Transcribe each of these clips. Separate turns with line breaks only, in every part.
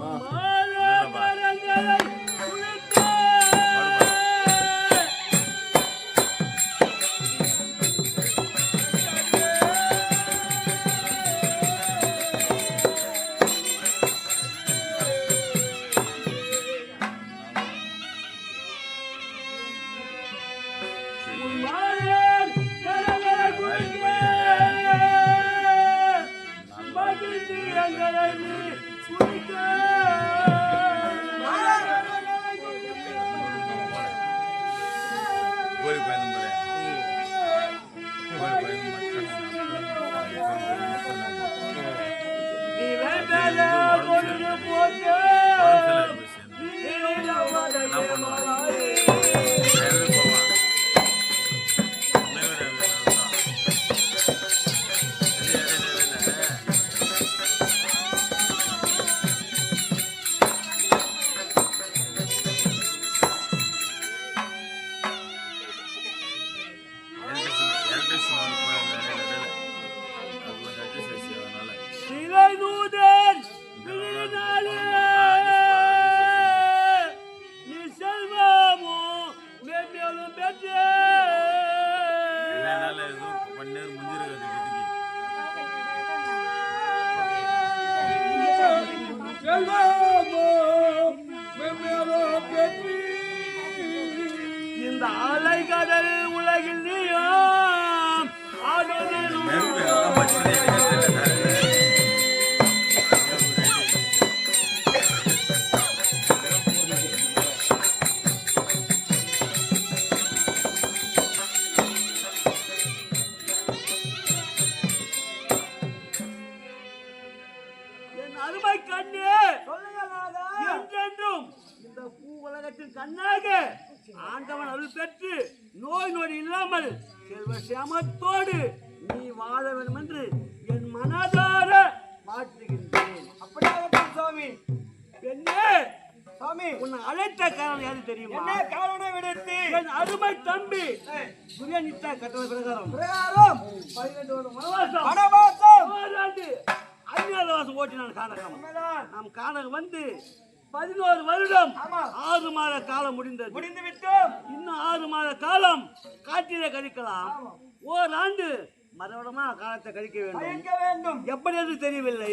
Wow.
என்ன
உன்னை
அழைத்த காரணம் யாரு தெரியுமா?
காரணம் விடுத்து?
என் அருமை தம்பி. துரியனித்தா கட்டளை பிரகாரம்.
பிரகாரம்.
பதினெட்டு வருடம் வனவாசம்.
வனவாசம்.
ஓராண்டு ஓட்டினான் கானகம்.
உண்மைதான்
நாம் கானகம் வந்து பதினோரு வருடம். ஆறு மாத காலம் முடிந்தது.
முடிந்து விட்டோம்.
இன்னும் ஆறு மாத காலம் காட்டிலே கழிக்கலாம். ஓராண்டு மறுபடியுமா காலத்தை கழிக்க வேண்டும். எப்படி என்று தெரியவில்லை.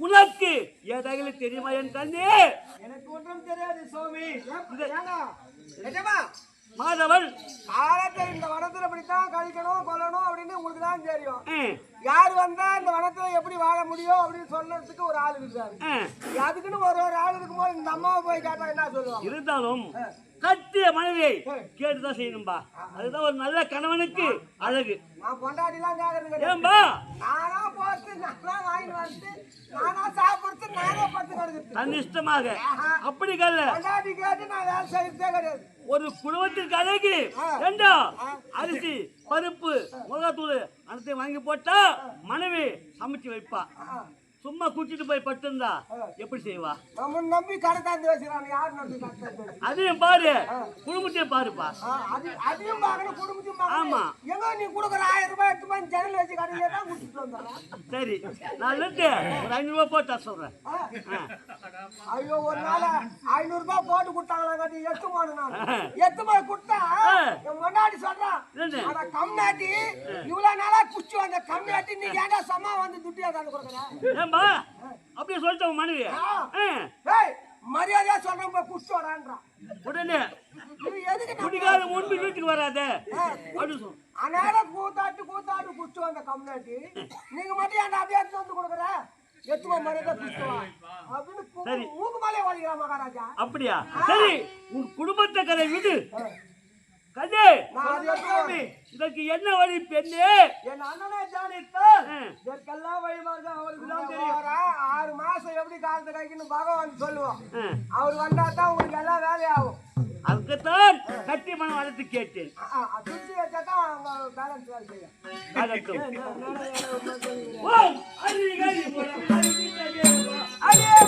உனக்கு ஏதாவது தெரியுமா என் தந்தை
எனக்கு ஒன்றும் தெரியாது சுவாமி
மாதவன்.
காலத்தை இந்த வனத்துல இப்படித்தான் கழிக்கணும் கொல்லணும் அப்படின்னு உங்களுக்கு தான் தெரியும். யார் வந்தா இந்த வனத்துல எப்படி வாழ முடியும் அப்படின்னு சொல்றதுக்கு ஒரு ஆள் இருக்காரு. அதுக்குன்னு ஒரு ஒரு ஆள் இருக்கும்போது இந்த அம்மாவை போய் கேட்டா என்ன சொல்லுவாங்க?
இருந்தாலும் கட்டிய மனைவியை கேட்டுதான் செய்யணும்பா. அதுதான் ஒரு நல்ல கணவனுக்கு அழகு. ஏன்பா தன் இஷ்டமாக. அப்படி கல்ல ஒரு குடும்பத்திற்கு அழகு. ஏண்டா அரிசி பருப்பு மிளகாத்தூள் அனைத்தையும் வாங்கி போட்டா மனைவி சமைச்சு வைப்பா. சும்மா குடிச்சிட்டு போய் பட்டிருந்தா எப்படி செய்வா?
நம்ம நம்பி கடத்தாந்து வச்சுக்கிறாங்க யார் நம்பி?
அதையும் பாரு குடும்பத்தையும் பாருப்பா.
அதையும் பார்க்கணும் குடும்பத்தையும்
ஆமா.
எங்க நீ கொடுக்குற ஆயிரம் ரூபாய் எடுத்து போய் ஜன்னல் வச்சு கடையில தான் குடிச்சிட்டு வந்துடுறேன்
சரி நான் இருந்து ஒரு ஐநூறு ரூபாய் போட்டா சொல்றேன்.
ஐயோ ஒரு நாள் ஐநூறு ரூபாய் போட்டு கொடுத்தாங்களா கட்டி எத்து போன நான். எத்து போய் கொடுத்தா என் முன்னாடி? அட கம்நாட்டி இவ்வளவு நாளா குச்சி வந்த கம்நாட்டி நீ ஏன்டா சம்மா வந்து துட்டியா தான் கொடுக்குற
ஏன்பா அப்படியே சொல்லிட்ட உன் மனைவி ஆ.
ஏய் மரியாதையா சொல்றேன் போய் குச்சி வரான்றான்
உடனே குடிகார முன்பு வீட்டுக்கு வராத
கூத்தாட்டு கூத்தாட்டு குச்சி வந்த கம்நாட்டி நீங்க மட்டும் ஏன்டா அப்படியே வந்து கொடுக்குற எத்துவ மரியாதை குச்சுவா அப்படின்னு. மூக்கு மேலே ஓடிக்கிறா மகாராஜா
அப்படியா சரி உன் குடும்பத்தை கதை விடு
எப்படி
இதற்கு என்ன வழி பெண்ணே?
என் அண்ணனை
ஆ.
இதற்கெல்லாம் வழிமாறு அவருக்கு தான் தெரியும். ஆறு மாசம் எப்படி காலத்தை கைக்கணும் பகவான் சொல்லுவோம். அவர் வந்தா தான் உங்களுக்கு எல்லாம் வேலையாகும்.
அதுக்குத்தான் கட்டி மனம் வளர்த்து கேட்டேன்.
சுற்றி வச்சா தான் அவங்க பேலன்ஸ் வேலை செய்யும். அடியே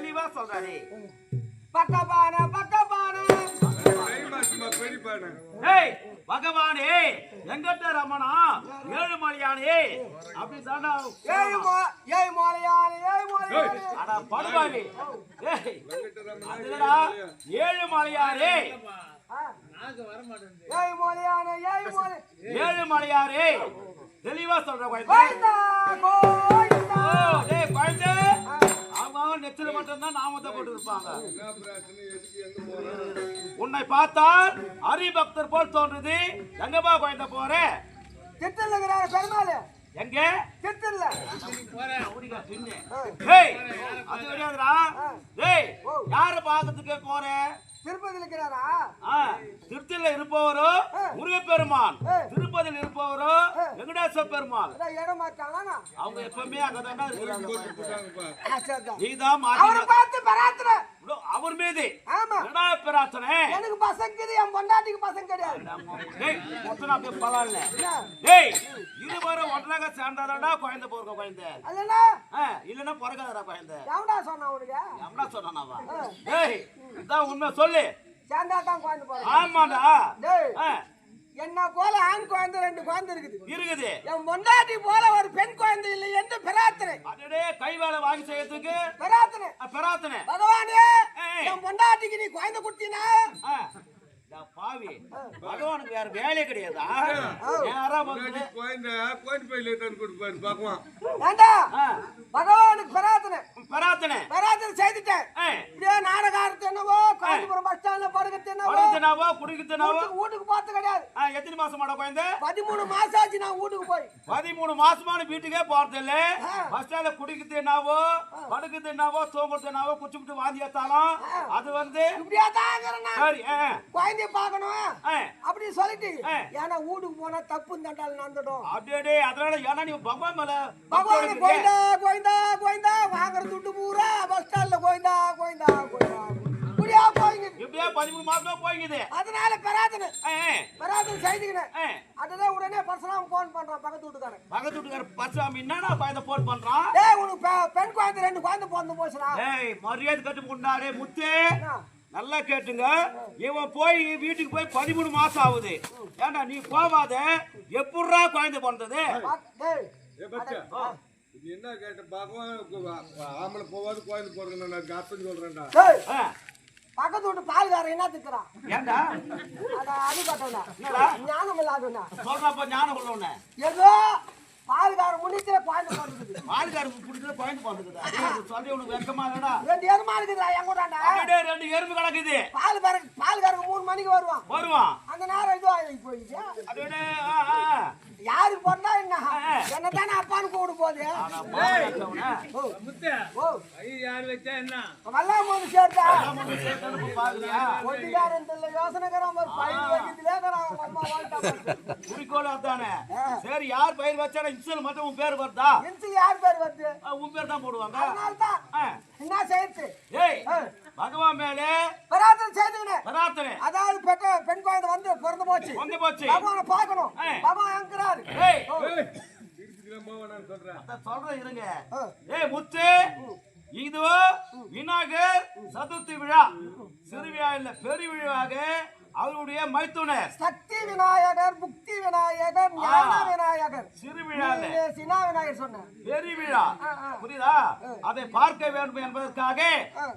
தெளிவா சொல்றாரு.
பக்கபான பக்கபான
ஏய் பகவானே எங்கட்ட ரமணா ஏழு மலையானே அப்படி தாண்டா
ஏய் மோ ஏய் மோலையானே ஏய் மோலையானே
அட ஏய் அதுலடா ஏழு மலையாரே
ஆ. ஏய் மோலையானே மோலை.
ஏழு மலையாரே தெளிவா சொல்ற குழந்தை. டேய் குழந்தை. நெத்தில மட்டும்தான் நாமத்தை போட்டு இருப்பாங்க
என்ன பிரச்சனை? எதுக்கு எங்க போறோம்
உன்னை பார்த்தால் ஹரிபக்தர் போல் தோன்றுது. எங்கப்பா குழந்தை போற?
திட்டல பெருமாள்.
எங்க?
திட்டல
அது கிடையாதுடா. டேய் யார பாக்கிறதுக்கு போற?
திருப்பதியில் இருக்கிறாரா?
ஆ, திருச்சியில இருப்பவரோ முருகப்பெருமான். திருப்பதியில் இருப்பவரோ வெங்கடேஸ்வர பெருமாள்.
இடம் மாட்டாங்களா
அவங்க எப்பவுமே மாத்தி
பார்த்து பராத்திர
அவர் மீது.
ஆமா.
என்னடா பிரார்த்தனை?
எனக்கு பசங்க என் பொண்டாட்டிக்கு பசங்க கிடையாது.
டேய் மொத்தம் அப்படியே
என்ன?
டேய் இருவரும் ஒன்றாக சேர்ந்தாதாடா குழந்தை போறக்க குழந்தை.
அல்லனா
ஆ, இல்லைன்னா பிறக்காதடா குழந்தை.
எவன்டா சொன்னா உனக்கு?
எவனா சொன்னானாவா டேய் இதான் உண்மை சொல்லு.
சேர்ந்தா தான் குழந்தை போறேன்.
ஆமாடா.
டேய். என்ன போல ஆண் குழந்தை ரெண்டு குழந்தை இருக்குது.
இருக்குது.
என் பொண்டாட்டி போல ஒரு பெண் குழந்தை இல்லை என்று பிரார்த்தனை.
அடடே கை வேலை வாங்கி செய்யறதுக்கு?
பிரார்த்தனை.
பிரார்த்தனை.
பகவானே. என் பொண்டாட்டிக்கு நீ குழந்தை கொடுத்தீனா?
பாவி. பகவானுக்கு வேற வேலையே கிடையாதா? நேரா வந்து
குழந்தை கோயில் பையில எடுத்து கொடுப்பாரு பாக்குவான்
ஏண்டா?
ஆ,
பகவானுக்கு பிரார்த்தனை.
பிரார்த்தனை
பிரார்த்தனை செய்துட்டேன் இப்படியே என்னவோ காஞ்சிபுரம் பஸ் ஸ்டாண்ட்ல படுக்கிறது என்னவோ
படுத்துனாவோ குடிக்கிறதுனாவோ
வீட்டுக்கு வீட்டுக்கு பார்த்து கிடையாது.
எத்தனை மாசமாடா குழந்தை?
பதிமூணு மாசம் ஆச்சு நான் வீட்டுக்கு போய்.
பதிமூணு மாசமான வீட்டுக்கே போறது இல்ல பஸ் ஸ்டாண்ட்ல குடிக்கிறது என்னவோ படுக்கிறது என்னவோ தூங்குறது என்னவோ குச்சிவிட்டு வாந்தி ஏத்தாலும் அது வந்து
இப்படியா தான்.
சரி
குழந்தைய பார்க்கணும்.
ஆ.
அப்படி சொல்லிட்டு. ஏன்னா வீட்டுக்கு போனா தப்பு தண்டால் நடந்துடும்.
அப்படியே அதனால ஏன்னா நீ பகவான் மேல
பகவான் கோயிந்தா கோயிந்தா கோயிந்தா வாங்குற துட்டு பூரா பஸ் ஸ்டாண்ட்ல கோயிந்தா கோயிந்தா கோயிந்தா இப்படியா போயிங்க
இப்படியே பதிமூணு மாசமா போய்க்குது.
அதனால பெராதனை பெராதனை செய்துக்கினேன்
ஆ.
அதுதான் உடனே பரசுராம் போன் பண்றான் பக்கத்து வீட்டுக்காரன்.
பக்கத்து வீட்டுக்கார பச்சாமி என்னடா குழந்தை போன் பண்றான்
டேய் உனக்கு பெ- பெண் குழந்தை ரெண்டு குழந்தை பிறந்து போச்சுடா.
ஏய் மரியாதை கட்டு முன்னாடே முத்தே? நல்லா கேட்டுங்க. இவன் போய் வீட்டுக்கு போய் பதிமூணு மாசம் ஆகுது. ஏண்டா நீ போவாத? எப்படிரா குழந்தை பிறந்தது?
என்ன கேட்ட பாக்குவான் ஆம்பளை போவாது கோயில் போறதுன்னு நான் அர்த்தம் சொல்றேன்டா.
பக்கத்து வீட்டு பால்காரன் என்ன திக்கிறான்?
ஏண்டா
அட அது கட்டவனா ஞானம் இல்லாதவனா
சொல்றப்ப ஞானம் உள்ளவன.
ஏதோ பால்காரன் முன்னிச்சே குழந்தை பிறந்தது
பாலுக்காரருக்கு பிடிச்ச குழந்தை பிறந்தது சொல்லி உனக்கு வெக்கமா இல்லடா.
ரெண்டு எருமா இருக்குதுடா என் கூடாண்டா
அப்படியே ரெண்டு எறும்பு கிடக்குது.
பால் கறக்கு பால்காரங்க மூணு மணிக்கு வருவான்.
வருவான்.
அந்த நேரம் இது ஆகி போயிடுச்சு
அப்படியே சரி யார் பயிர் வச்சாலும் இன்சல் மட்டும் உன் பேர் வருதா?
இன்சு யார் பேர் வருது?
உன் பேர் தான் போடுவாங்க.
என்ன செய்யுது
ஏய் பகவான் மேலே
பிரார்த்தனை செய்துக்கினேன்
பிரார்த்தனை
அதாவது பெண் குழந்தை வந்து பிறந்து போச்சு.
வந்து போச்சு.
பகவானை பார்க்கணும். பகவான் எங்கிறாரு
ஏய்.
திருச்சிக்கலாம் போவேன் சொல்றேன்
இருங்க. ஏய் முத்து இது விநாயகர் சதுர்த்தி விழா சிறு விழா இல்ல பெரிய விழாவாக அவருடைய மைத்துனர்
சக்தி விநாயகர் புக்தி விநாயகர் ஞான. விநாயகர்
சிறு விழால
நீ சினா விநாயகர் சொன்ன
பெரிய விழா
ஆ, ஆ.
புரியுதா அதை பார்க்க வேண்டும் என்பதற்காக.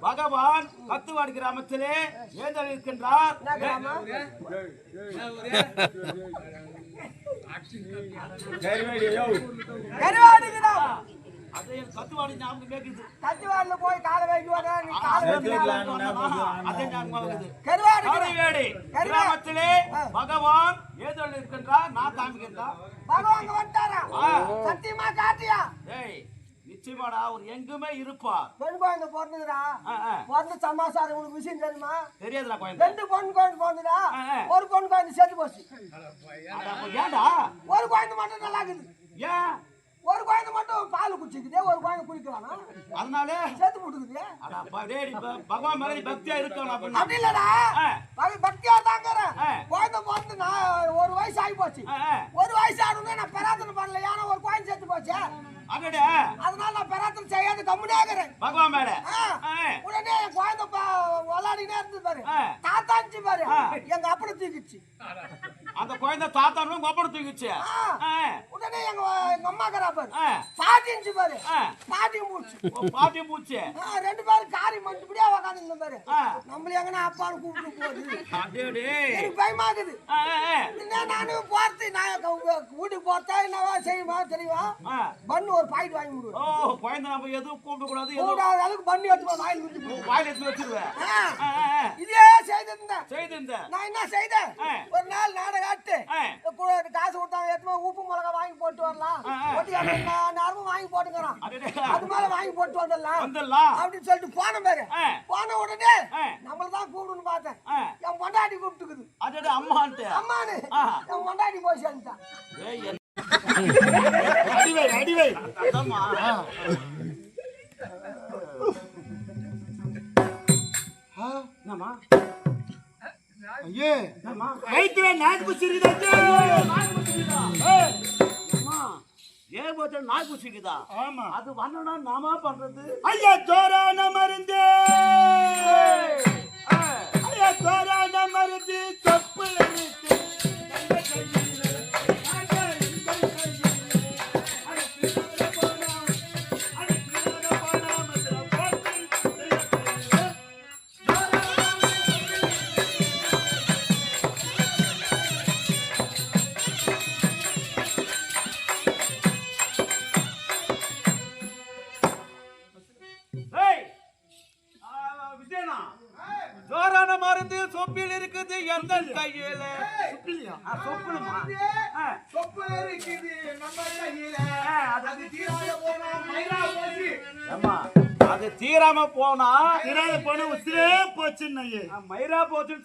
பகவான் கத்துவாடி கிராமத்திலே ஏந்தளிக்கின்றார்
என்ன கிராமம் கருவாடி கிராமம்
அதை கத்துவாடி ஞாபகம் கேக்குது
கத்திவாடில போய் காலை வைக்குவாங்க
பகவான் ஏதல் இருக்கின்றார் நான் காமிக்கின்றார்
பகவான். சத்தியமா காட்டியா?
ஏய் நிச்சயமாடா அவர் எங்குமே இருப்பார்.
பெண் குழந்தை பிறந்ததுடா. பிறந்த சமாசாரம் உனக்கு விஷயம் தெரியுமா?
தெரியாதுடா குழந்தை.
ரெண்டு பொண்ணு குழந்தை
ஆ.
ஒரு பொண்ணு குழந்தை செத்து போச்சு.
ஏன்டா?
ஒரு குழந்தை மட்டும் நல்லா இருக்குது.
ஏன்?
ஒரு குழந்தை மட்டும் பால் குடிச்சிக்குது ஒரு குழந்தை குடிக்கிறானா
அதனாலே?
செத்து போட்டுக்குது.
பகவான் மேல பக்தியா இருக்கணும்
அப்படி இல்லடா. பக்தியா தாங்கிறேன். குழந்தை பிறந்து நான் ஒரு வயசு ஆகி போச்சு. ஒரு வயசு ஆகணும் நான் பெராத்தனை பண்ணல ஏன்னா ஒரு குழந்தை செத்து போச்சு.
அடடே
அதனால நான் பெராத்தனை செய்யாத கம்முனாகிறேன்
பகவான் மேல
ஆ.
ஆ.
உடனே என் குழந்தை விளையாடினே இருந்தது பாரு. தாத்தாச்சு பாரு. எங்க அப்பனை தூக்கிச்சு
அந்த குழந்தை தாத்தானும் தூக்கிச்சு.
ஆ. உடனே எங்க எங்க அம்மா கரா பாரு
ஆ.
பாட்டிச்சு பாரு. பாட்டி மூச்சு
பாட்டி
ரெண்டு பேரும் காரி மட்டுப்படியா உக்காந்து பாரு. நம்மள எங்கன்னா அப்பான்னு கூப்பிட்டு போகுது
அடேடே.
எனக்கு பயமாக்குது
ஆ, ஆ, ஆ.
என்ன நானு போறது நான் உங்க வீட்டுக்கு போறதா என்னவா செய்யுமா தெரியுமா. பண்ணு ஒரு பாக்கெட் வாங்கி விடுவேன்
ஓ குழந்தை நம்ம எதுவும் கூப்பிட கூடாது
கூடாத அளவுக்கு பண்ணி எடுத்து வாங்கி விட்டு
வாயில எடுத்து வச்சிருவேன்.
இதே செய்திருந்தேன்.
செய்து இந்த
நான் என்ன செய்தேன். ஒரு நாள் நாடகம் ஆட்டு. காசு கொடுத்தாங்க எத்தனை உப்பு மிளகா வாங்கி போட்டு வரலாம். நேரமும் வாங்கி போட்டுக்கிறான். அது மேல வாங்கி போட்டு வந்துடலாம்.
வந்துடலாம்.
அப்படின்னு சொல்லிட்டு போன பாரு. போன உடனே. நம்மள தான் கூப்பிடுன்னு பார்த்தேன். என் பொண்டாட்டி கூப்பிட்டுக்குது.
அம்மான்ட்டு?
அம்மானு. என் பொண்டாட்டி போய் சேர்ந்துட்டான்.
அடிவை அடிவை.
என்னம்மா?
ஐயே.
என்னம்மா?
ரைத்துல நாக்கு புடிச்சிருக்குது
அம்மா ஏன் போச்சு நாய் குச்சிக்குதா
ஆமா.
அது வரணும்னா நாம பண்றது?
ஐயா ஜோரான மருந்து.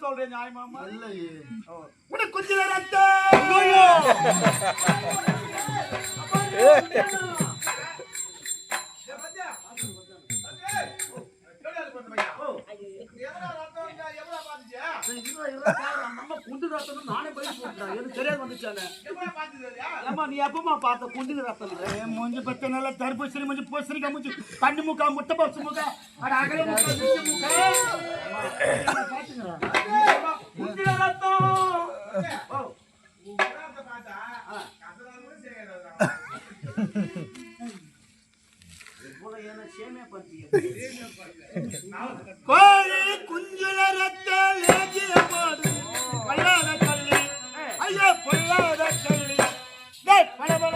சொல்றேன் நியாயமாமா
இல்லையே. உனக்கு குஞ்சில ரத்தம்
குண்டு ரத்தம் நானே போய் சொல்றேன் எனக்கு தெரியாது வந்துச்சானே நீ எப்பமா பார்த்த குண்டு ரத்தம்
மூஞ்சி நல்ல தர்பூசணி மூஞ்சி பூசணிக்கா மூஞ்சி கண்ணு மூக்கா முட்டை பப்ஸ் முக்கா அட அகல மூக்கா
குண்டு ரத்தம் ஓ, சேமியா பண்றீங்க?
கோழி குஞ்சுல ரத்தம் லேகிய போடு. பல்லாத கள்ளி. ஐயோ பொல்லாத தள்ளி டேய் பட பட.